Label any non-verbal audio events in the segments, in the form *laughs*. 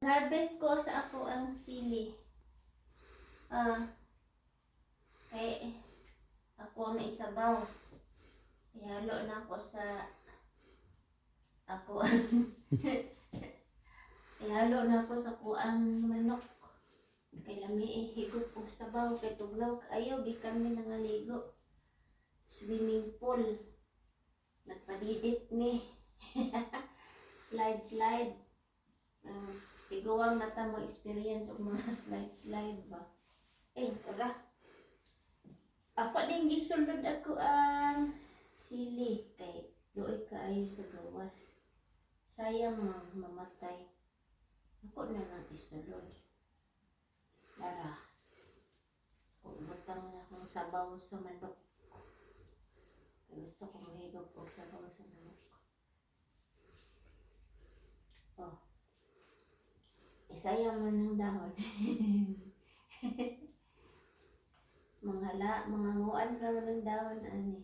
Harvest ko sa ako ang sili. Ah, kay ako ang isabaw. Ihalo na ako sa ako *laughs* ihalo na ako sa kuang manok. Kay lami higop og sabaw kay tugnaw kayo gikan mi nangaligo. Swimming pool. Nagpadidit ni. *laughs* slide slide. Um, tiguang mata mo experience og mga slide slide ba. Eh, kaga. Ako din gisulod ako ang sili kay doy kaayo sa gawas. Sayang ma- mamatay. Ako na lang isulod. Lara. Kung butang na akong sabaw sa manok. Gusto ko mahigop og sabaw sa manok. Oh. Isayang man ng dahon. *laughs* mga la, mga nguan naman ng dahon ani.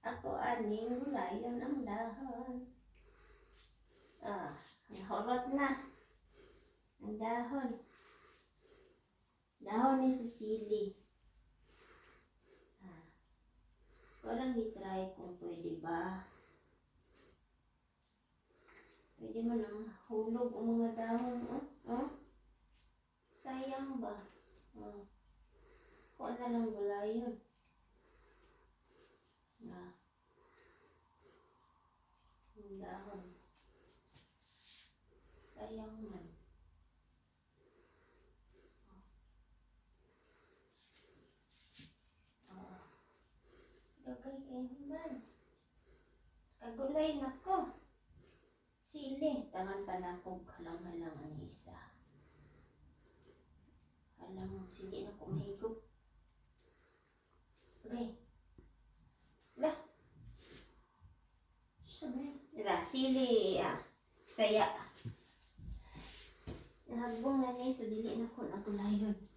Ako ani gulayon ang dahon. Ah, nahulot na. Ang dahon. Dahon ni sisili. Ah. Parang itry kung pwede ba. Pwede mo nang hulog ang mga dahon. Oh, oh. Sayang ba? Oh. Kuha na lang gulayon. Na. Ang dahon. Sayang man. Oh. Gagay kayo man. Kagulay na ko. Sili, tangan pa na kong halang-halang ang isa. Halang, sige na kumahigop. Okay. La. Sabi, Dira, sili, ah. Saya. Nahagbong na ni, so dili na ko nagulayon.